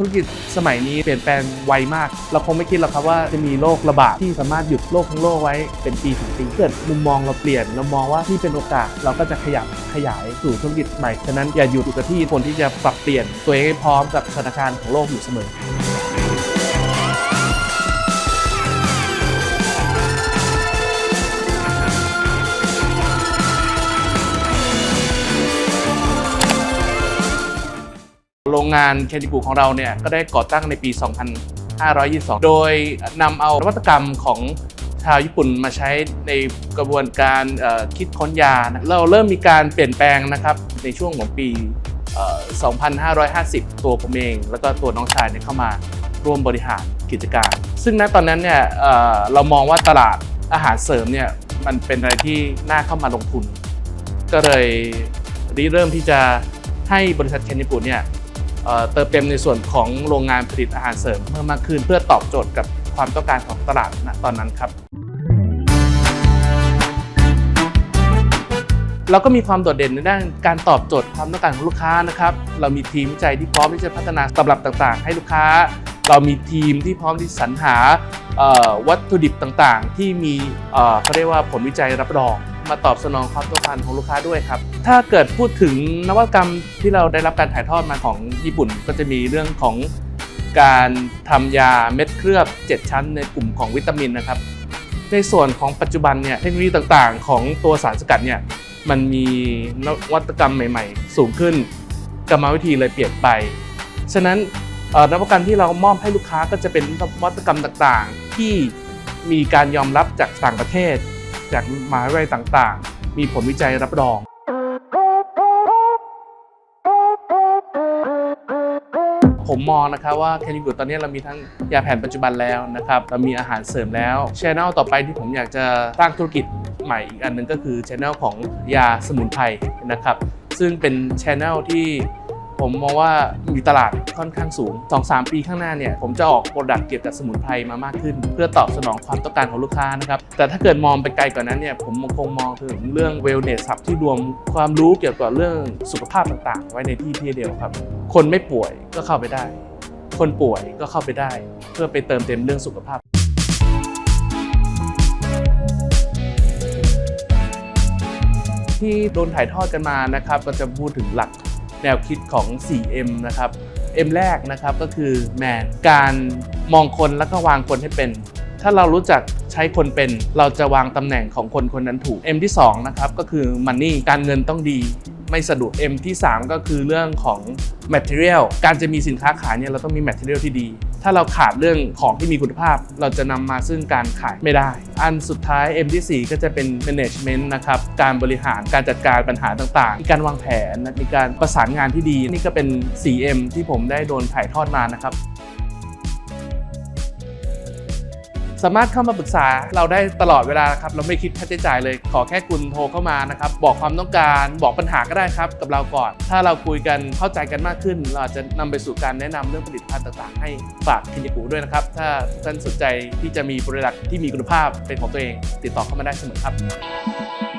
ธุรกิจสมัยนี้เปลี่ยนแปลงไวมาก เราคงไม่คิดหรอกครับว่าจะมีโรคระบาดที่สามารถหยุดโลกทั้งโลกไว้เป็นปีถึงปีเกิดมุมมองเราเปลี่ยนเรามองว่าที่เป็นโอกาสเราก็จะขยับขยายสู่ธุรกิจใหม่ฉะนั้นอย่าหยุดอยู่กับที่คนที่จะปรับเปลี่ยนตัวเองให้พร้อมกับสถานการณ์ของโลกอยู่เสมอ โรงงานเคนิกุของเราเนี่ยก็ได้ก่อตั้งในปี 2522 โดยนำเอานวัตกรรมของชาวญี่ปุ่นมาใช้ในกระบวนการคิดค้นยานะเราเริ่มมีการเปลี่ยนแปลงนะครับในช่วงของปีเอ่อ2550 ตัวผมเอง แล้วก็ตัวน้องชายเนี่ยเข้ามาร่วมบริหารกิจการ ซึ่งณตอนนั้นเนี่ยเเรามองว่าตลาดอาหารเสริมเนี่ยมันเป็นอะไรที่น่าเข้ามาลงทุน ก็เลยเริ่มที่จะให้บริษัทเคนิปุเนี่ย เติมเต็มในส่วนของโรงงานผลิตอาหารเสริมเพิ่มมากขึ้น เพื่อตอบโจทย์กับความต้องการของตลาดณตอนนั้นครับเราก็มีความโดดเด่นในด้านการตอบโจทย์ความต้องการของลูกค้านะครับ เรามีทีมวิจัยที่พร้อมที่จะพัฒนาตำรับต่างๆ ให้ลูกค้า เรามีทีมที่พร้อมที่สรรหาวัตถุดิบต่างๆ ที่มีเขาเรียกว่าผลวิจัยรับรอง มาตอบสนองความต้องการของลูกค้าด้วยครับ ถ้าเกิดพูดถึงนวัตกรรมที่เราได้รับการถ่ายทอดมาของญี่ปุ่น ก็จะมีเรื่องของการทำยาเม็ดเคลือบ 7 ชั้นในกลุ่มของวิตามินนะครับ ในส่วนของปัจจุบันเนี่ยเทคโนโลยีต่างๆ ของตัวสารสกัดเนี่ยมันมีนวัตกรรมใหม่ ๆ สูงขึ้นกรรมวิธีเลยเปลี่ยนไป ฉะนั้นนวัตกรรมที่เรามอบให้ลูกค้าก็จะเป็นนวัตกรรมต่างๆ ที่มีการยอมรับจากต่างประเทศ จากมหาวิทยาลัยต่างๆ มีผลวิจัยรับรอง ผมมองนะครับว่าแคนิกูตอนนี้เรามีทั้งยาแผนปัจจุบันแล้วนะครับ เรามีอาหารเสริมแล้วช n นลต่อไปที่ผมอยากจะสร้างธุรกิจใหม่อีกอันหนึงก็คือช n นลของยาสมุนไพรนะครับ ซึ่งเป็นช n นลที่ ผมมองว่ามีตลาดค่อนข้างสูง 2-3 ปีข้างหน้าเนี่ยผมจะออกโปรดักต์เกี่ยวกับสมุนไพรมามากขึ้น เพื่อตอบสนองความต้องการของลูกค้านะครับแต่ถ้าเกิดมองไปไกลกว่านั้นเนี่ยผมคงมองถึงเรื่อง wellness ครับที่รวมความรู้เกี่ยวกับเรื่องสุขภาพต่างๆ ไว้ในที่ที่เดียวครับ คนไม่ป่วยก็เข้าไปได้ คนป่วยก็เข้าไปได้ เพื่อไปเติมเต็มเรื่องสุขภาพที่โดนถ่ายทอดกันมานะครับ ก็จะพูดถึงหลัก แนวคิดของ 4M นะครับ M แรกนะครับก็คือ man การมองคนแล้วก็วางคนให้เป็น ถ้าเรารู้จักใช้คนเป็น เราจะวางตำแหน่งของคนคนนั้นถูก M ที่2นะครับก็คือ money การเงินต้องดี ไม่สะดุด M ที่ 3 ก็คือเรื่องของ material การจะมีสินค้าขายเนี่ยเราต้องมี material ที่ดี ถ้าเราขาดเรื่องของที่มีคุณภาพ เราจะนำมาซึ่งการขายไม่ได้ อันสุดท้าย M ที่ 4 ก็จะเป็น management นะครับ การบริหารการจัดการปัญหาต่างๆ มีการวางแผน มีการประสานงานที่ดี นี่ก็เป็น 4M ที่ผมได้โดนถ่ายทอดมานะครับ สามารถเข้ามาปรึกษาเราได้ตลอดเวลาครับเราไม่คิดค่าใช้จ่ายเลย ขอแค่คุณโทรเข้ามานะครับบอกความต้องการบอกปัญหาก็ได้ครับกับเราก่อน ถ้าเราคุยกันเข้าใจกันมากขึ้น เราจะนำไปสู่การแนะนำเรื่องผลิตภัณฑ์ต่างๆ ให้ฝากคินิกูด้วยนะครับ ถ้าท่านสนใจที่จะมีบริษัทที่มีคุณภาพเป็นของตัวเอง ติดต่อเข้ามาได้เสมอครับ